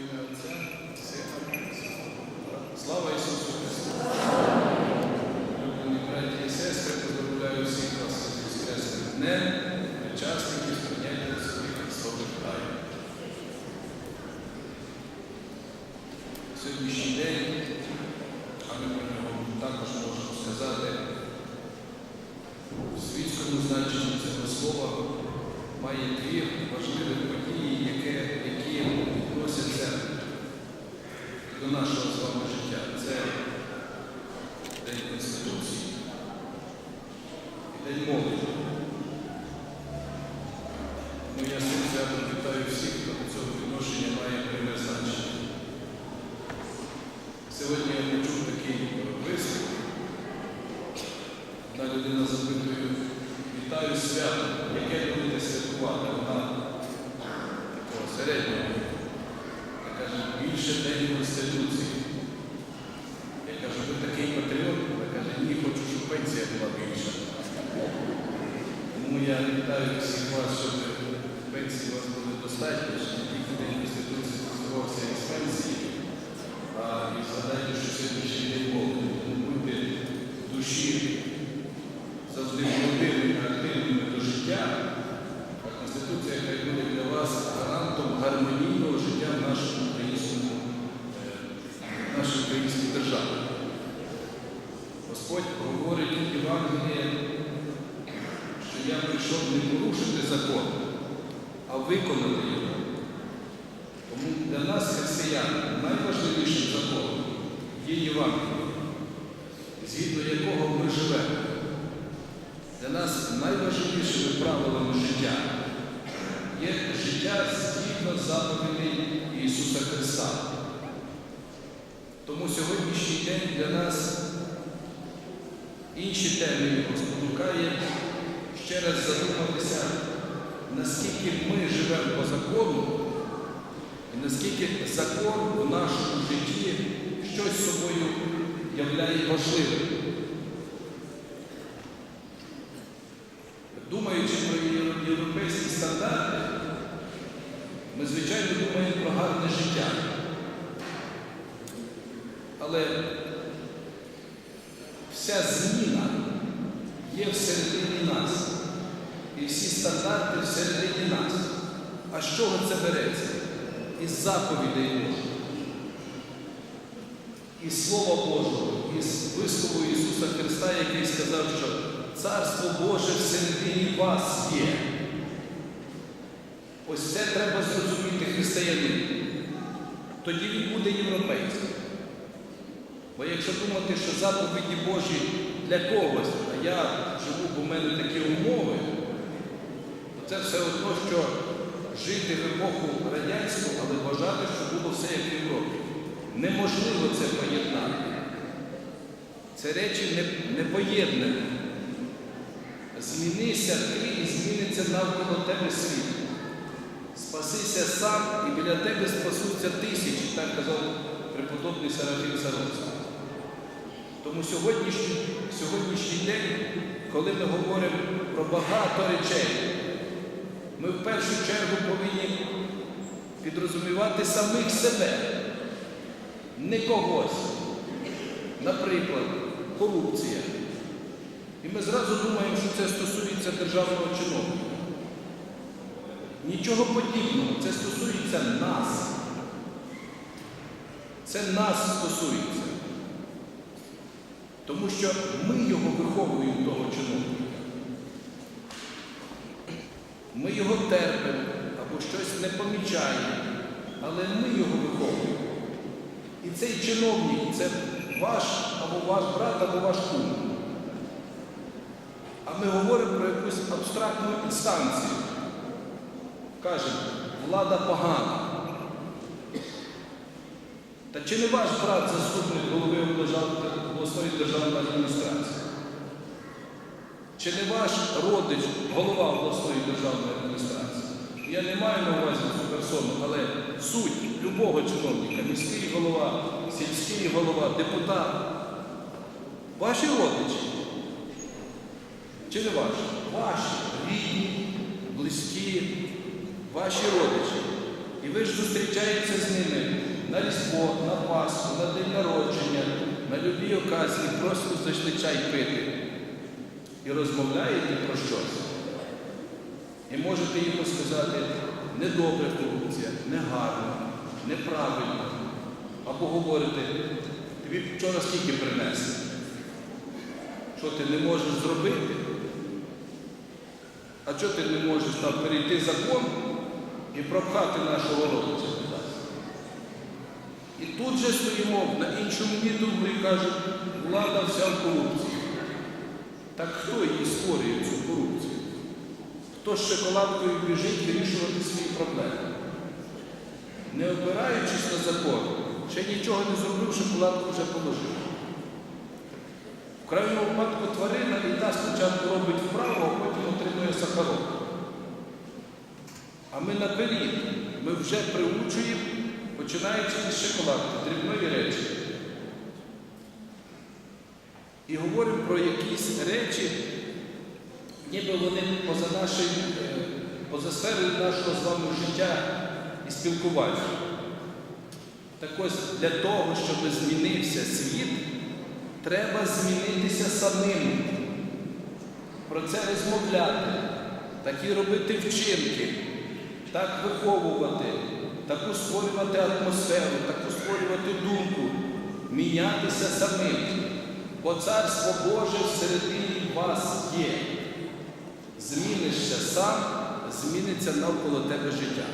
Ім'я Отця, Сина Слава Ісусу Христу! Люблені браті і сестри, поздравляю всіх вас з Воскресним днем, учасників сприйняття своїх Христових тайн. Сьогоднішній день, а ми про нього також можемо сказати, у світському значенні цього слова має дві важливі події, які відносяться до нашого з вами життя. Це День Конституції і День молоді. Ну, я з цим святом вітаю всіх, хто до цього відношення має пряме значення. Сьогодні я почув такий вислів. Одна людина запитує, вітаю свято, яке будете святкувати? Вона такого середнього. Я більше Конституції. Я кажу, ви такий патріот? Вона каже, ні, хочу, щоб пенсія була більша. Тому я вітаю всіх вас, щоб пенсії у вас були достатньо, щоб тільки День Конституції стосувався із пенсії, а і згадайте, що сьогоднішній день молоді. Тому будьте душі завжди молодими та активними до життя, а Конституція хай буде для вас гарантом гармонійного життя в нашому українському, е, в нашій українській державі. Господь говорить в Євангелії, що я прийшов не порушити закон, а виконати його. Тому для нас, християн, найважливішим законом є Євангеліє, згідно якого ми живемо. Для нас найважливішими правилами життя є життя згідно заповідей Ісуса Христа. Тому сьогоднішній день для нас інші теми його спонукає ще раз задуматися, наскільки ми живемо по закону і наскільки закон в нашому житті щось собою являє важливим. Думаючи про європейські стандарти, ми, звичайно, думаємо про гарне життя. Але вся зміна є всередині нас. І всі стандарти всередині нас. А з чого це береться? Із заповідей Божих, із Слова Божого, із вислову Ісуса Христа, який сказав, що Царство Боже всередині вас є. Ось це треба зрозуміти християнин. Тоді він буде європейським. Бо якщо думати, що заповіді Божі для когось, а я живу, бо в мене такі умови, то це все одно, що жити в епоху радянську, але бажати, щоб було все як в Європі. Неможливо це поєднати. Це речі не, не поєднані. Змінися ти і зміниться навколо тебе світ. Спасися сам і біля тебе спасуться тисячі, так казав преподобний Серафім Саровський. Тому сьогоднішній, сьогоднішній день, коли ми говоримо про багато речей, ми в першу чергу повинні підрозумівати самих себе, не когось. Наприклад, корупція. І ми зразу думаємо, що це стосується державного чиновника. Нічого подібного, це стосується нас. Це нас стосується. Тому що ми його виховуємо, того чиновника. Ми його терпимо або щось не помічаємо, але ми його виховуємо. І цей чиновник це ваш або ваш брат, або ваш кум. А ми говоримо про якусь абстрактну інстанцію. Кажемо, влада погана. Та чи не ваш брат заступник голови обласної державної адміністрації? Чи не ваш родич голова обласної державної адміністрації? Я не маю на увазі цю персону, але суть любого чиновника, міський голова, сільський голова, депутат, ваші родичі. Чи не ваші? Ваші, рідні, близькі, ваші родичі. І ви ж зустрічаєтеся з ними на Різдво, на Пасху, на день народження, любі просто зайшли чай пити і розмовляєте про щось. І можете йому сказати, недобре корупція, негарно, неправильно. Або говорите, тобі вчора скільки принесли? Що ти не можеш зробити? А чого ти не можеш там перейти закон і пропхати нашого родича? І тут же стоїмо на іншому мітингу і кажуть, влада вся в корупції. Так хто її створює цю корупцію? Хто з шоколадкою біжить вирішувати свої проблеми? Не опираючись на закон, ще нічого не зробив, шоколадку вже положив. В крайньому випадку тварина і та спочатку робить вправо, а потім отримує сахарок. А ми наперед, ми вже приучуємо, починаючи з шоколадки, дрібної речі. І говоримо про якісь речі, ніби вони поза нашою, е, поза сферою нашого з вами життя і спілкування. Так ось для того, щоб змінився світ, треба змінитися самим. Про це розмовляти, такі робити вчинки, так виховувати, таку створювати атмосферу, таку створювати думку, мінятися самим. Бо Царство Боже всередині вас є. Змінишся сам, зміниться навколо тебе життя.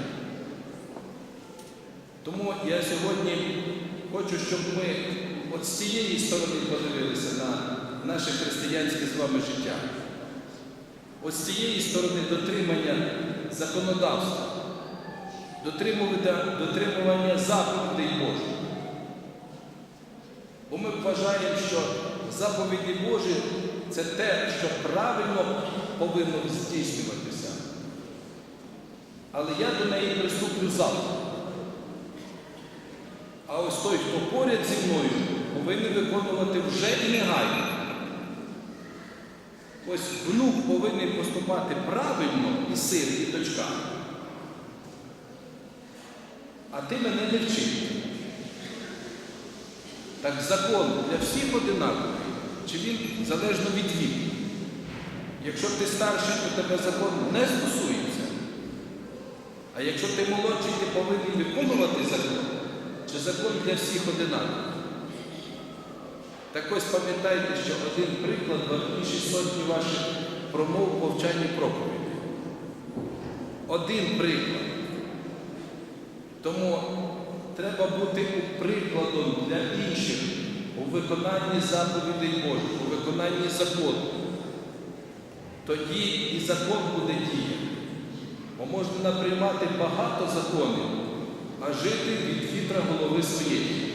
Тому я сьогодні хочу, щоб ми от з цієї сторони подивилися на наше християнське з вами життя. Ось з цієї сторони дотримання законодавства, дотримування, заповідей Божих. Бо ми вважаємо, що заповіді Божі це те, що правильно повинно здійснюватися. Але я до неї приступлю завтра. А ось той, хто поряд зі мною, повинен виконувати вже і негайно. Ось внук повинен поступати правильно і син, і дочка. А ти мене не вчи. Так закон для всіх одинаковий, чи він залежно від віку. Якщо ти старший, то тебе закон не стосується. А якщо ти молодший, ти повинен виконувати закон, чи закон для всіх одинаковий. Так ось пам'ятайте, що один приклад вартіші сотні ваших промов повчання проповіді. Один приклад. Тому треба бути прикладом для інших у виконанні заповідей Божих, у виконанні закону. Тоді і закон буде діяти. Бо можна наприймати багато законів, а жити від вітра голови своєї.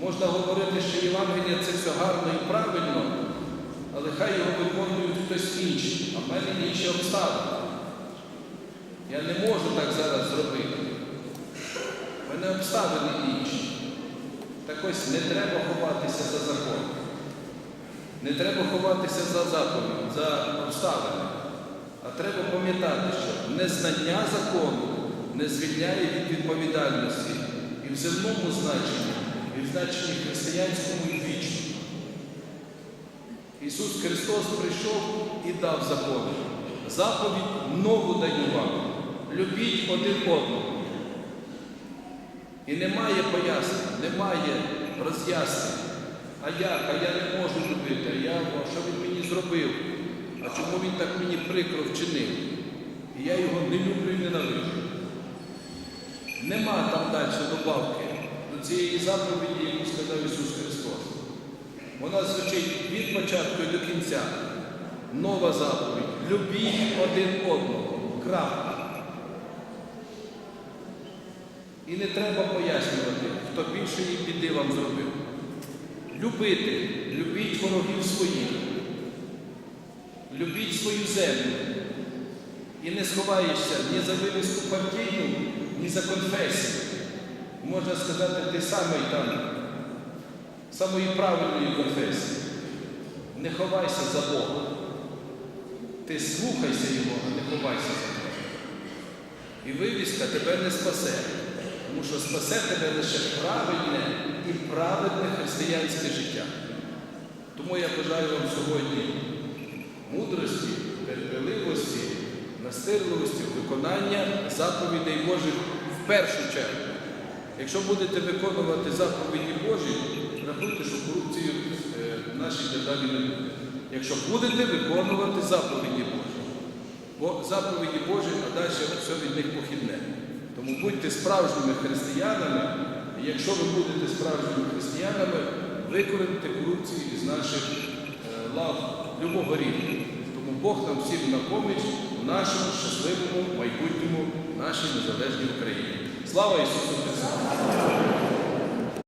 Можна говорити, що Євангелія це все гарно і правильно, але хай його виконують хтось інший, а в мене інші обставини. Я не можу так зараз зробити. У мене обставини інші. Так ось не треба ховатися за закон. Не треба ховатися за заповідь, за обставини. А треба пам'ятати, що незнання закону не звільняє від відповідальності і в земному значенні, і в значенні християнському і вічному. Ісус Христос прийшов і дав закон. Заповідь нову даю вам. Любіть один одного. І немає пояснень, немає роз'яснень. А як? А я не можу любити, а я, а що він мені зробив? А чому він так мені прикро вчинив? І я його не люблю і ненавиджу. Нема там далі добавки до цієї заповіді, яку сказав Ісус Христос. Вона звучить від початку і до кінця. Нова заповідь. Любіть один одного. Крапка. І не треба пояснювати, хто більшої біди вам зробив. Любити, любіть ворогів своїх, любіть свою землю. І не сховаєшся ні за вивіску партійну, ні за конфесію. Можна сказати, ти самий там, самої правильної конфесії. Не ховайся за Бога. Ти слухайся Його, а не ховайся за Бога. І вивіска тебе не спасе. Тому що спасе тебе лише правильне і праведне християнське життя. Тому я бажаю вам сьогодні мудрості, терпеливості, настирливості, виконання заповідей Божих в першу чергу. Якщо будете виконувати заповіді Божі, рахуйте, що корупції е, в нашій державі не буде. Якщо будете виконувати заповіді Божі. Бо заповіді Божі, а далі все від них похідне. Тому будьте справжніми християнами, і якщо ви будете справжніми християнами, викорените корупцію із наших е, лав любого рівня. Тому Бог нам всім на поміч у нашому щасливому майбутньому, нашій незалежній Україні. Слава Ісусу Христу!